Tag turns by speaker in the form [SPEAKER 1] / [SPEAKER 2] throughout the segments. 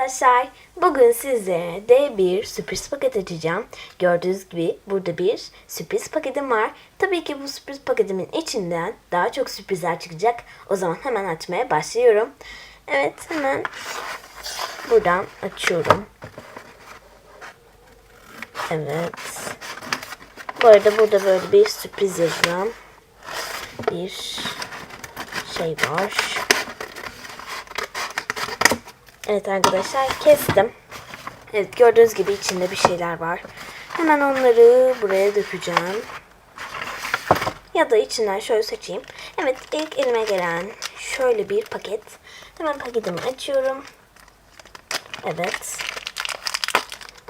[SPEAKER 1] arkadaşlar. Bugün size de bir sürpriz paket açacağım. Gördüğünüz gibi burada bir sürpriz paketim var. Tabii ki bu sürpriz paketimin içinden daha çok sürprizler çıkacak. O zaman hemen açmaya başlıyorum. Evet hemen buradan açıyorum. Evet. Bu arada burada böyle bir sürpriz yazılan bir şey var. Evet arkadaşlar kestim. Evet gördüğünüz gibi içinde bir şeyler var. Hemen onları buraya dökeceğim. Ya da içinden şöyle seçeyim. Evet ilk elime gelen şöyle bir paket. Hemen paketimi açıyorum. Evet.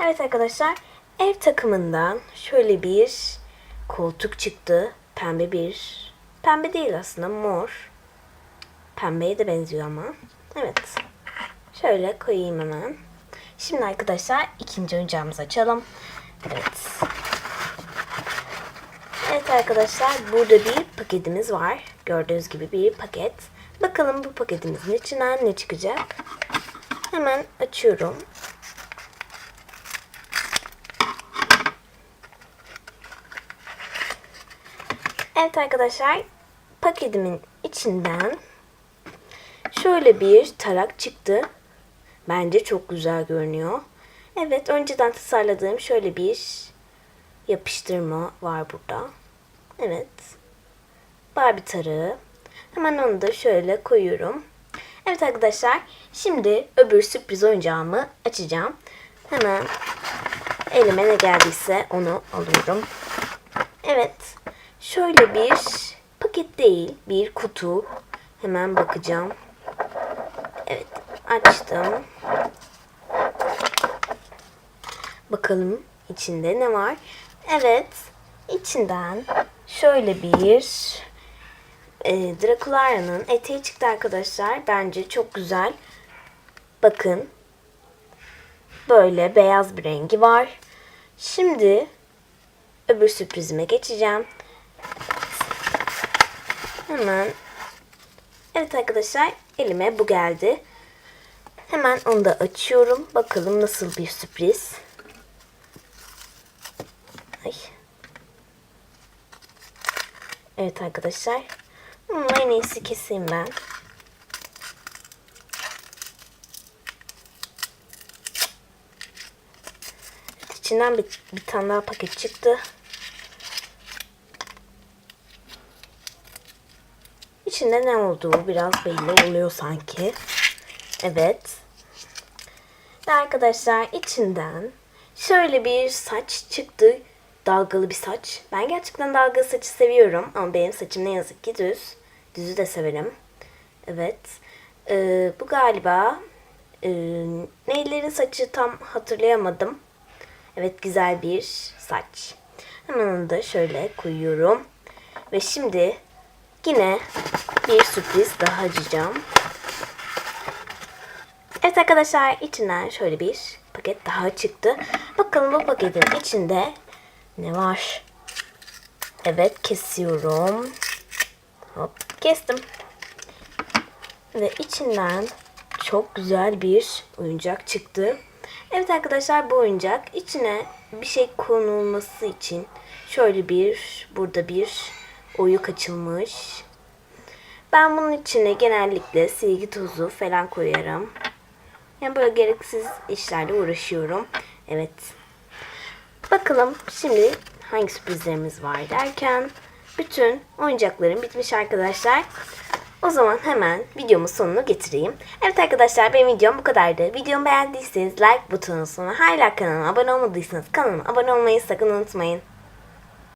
[SPEAKER 1] Evet arkadaşlar ev takımından şöyle bir koltuk çıktı. Pembe bir. Pembe değil aslında mor. Pembeye de benziyor ama. Evet. Şöyle koyayım hemen. Şimdi arkadaşlar ikinci oyuncağımızı açalım. Evet. Evet arkadaşlar burada bir paketimiz var. Gördüğünüz gibi bir paket. Bakalım bu paketimizin içinden ne çıkacak. Hemen açıyorum. Evet arkadaşlar paketimin içinden şöyle bir tarak çıktı. Bence çok güzel görünüyor. Evet önceden tasarladığım şöyle bir yapıştırma var burada. Evet. Barbie tarağı. Hemen onu da şöyle koyuyorum. Evet arkadaşlar şimdi öbür sürpriz oyuncağımı açacağım. Hemen elime ne geldiyse onu alıyorum. Evet. Şöyle bir paket değil bir kutu. Hemen bakacağım. Evet açtım. Bakalım içinde ne var? Evet içinden şöyle bir e, Draculara'nın eteği çıktı arkadaşlar. Bence çok güzel. Bakın. Böyle beyaz bir rengi var. Şimdi öbür sürprizime geçeceğim. Hemen. Evet arkadaşlar elime bu geldi. Hemen onu da açıyorum. Bakalım nasıl bir sürpriz. Ay. Evet arkadaşlar. Bunu en iyisi keseyim ben. Evet, içinden bir, bir tane daha paket çıktı. İçinde ne olduğu biraz belli oluyor sanki. Evet. Ve arkadaşlar içinden şöyle bir saç çıktı. Dalgalı bir saç. Ben gerçekten dalgalı saçı seviyorum. Ama benim saçım ne yazık ki düz. Düzü de severim. Evet. Ee, bu galiba e, neylerin saçı tam hatırlayamadım. Evet güzel bir saç. Hemen onu da şöyle koyuyorum. Ve şimdi yine bir sürpriz daha açacağım. Evet arkadaşlar içinden şöyle bir paket daha çıktı. Bakalım bu paketin içinde ne var? Evet kesiyorum. Hop kestim. Ve içinden çok güzel bir oyuncak çıktı. Evet arkadaşlar bu oyuncak içine bir şey konulması için şöyle bir burada bir oyuk açılmış. Ben bunun içine genellikle silgi tozu falan koyarım. Yani böyle gereksiz işlerle uğraşıyorum. Evet. Bakalım şimdi hangi sürprizlerimiz var derken bütün oyuncaklarım bitmiş arkadaşlar. O zaman hemen videomun sonunu getireyim. Evet arkadaşlar benim videom bu kadardı. Videomu beğendiyseniz like butonuna hala kanalıma abone olmadıysanız kanalıma abone olmayı sakın unutmayın.